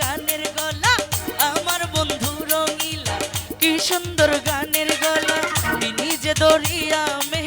গানের গলা আমার বন্ধু রঙিলা কি সুন্দর গানের গলা। নিজে দরিয়া মে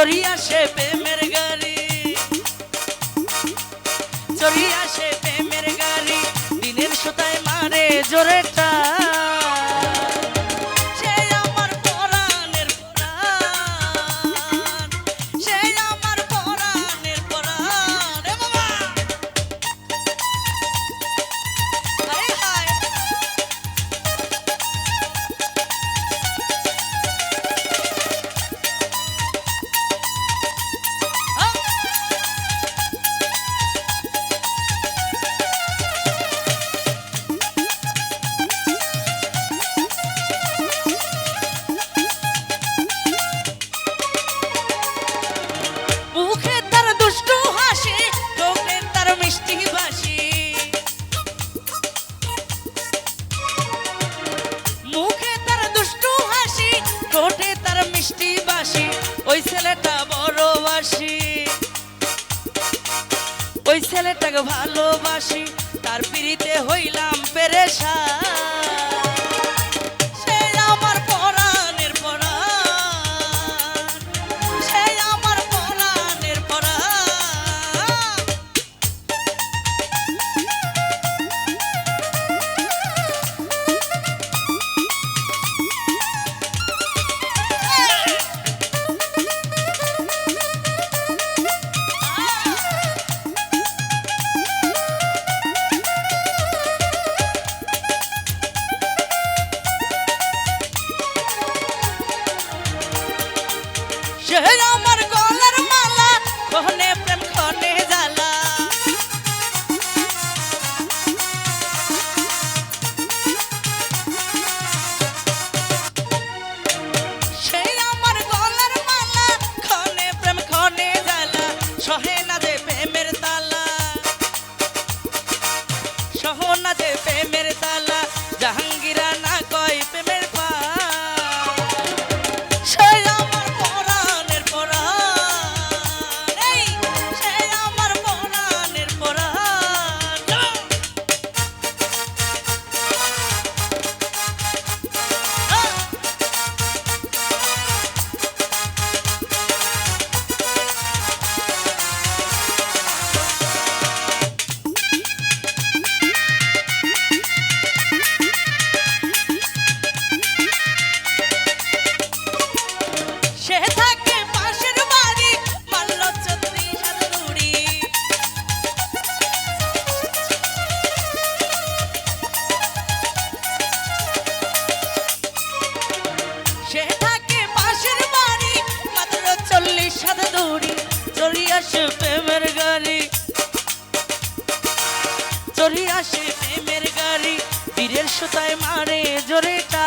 করিয়া সে প্রেমের তাকে ভালোবাসি তার পিড়িতে আসে প্রেমের গাড়ি। চড়ি আসে প্রেমের গাড়ি। তীরের সুতায় মারে জোরে টা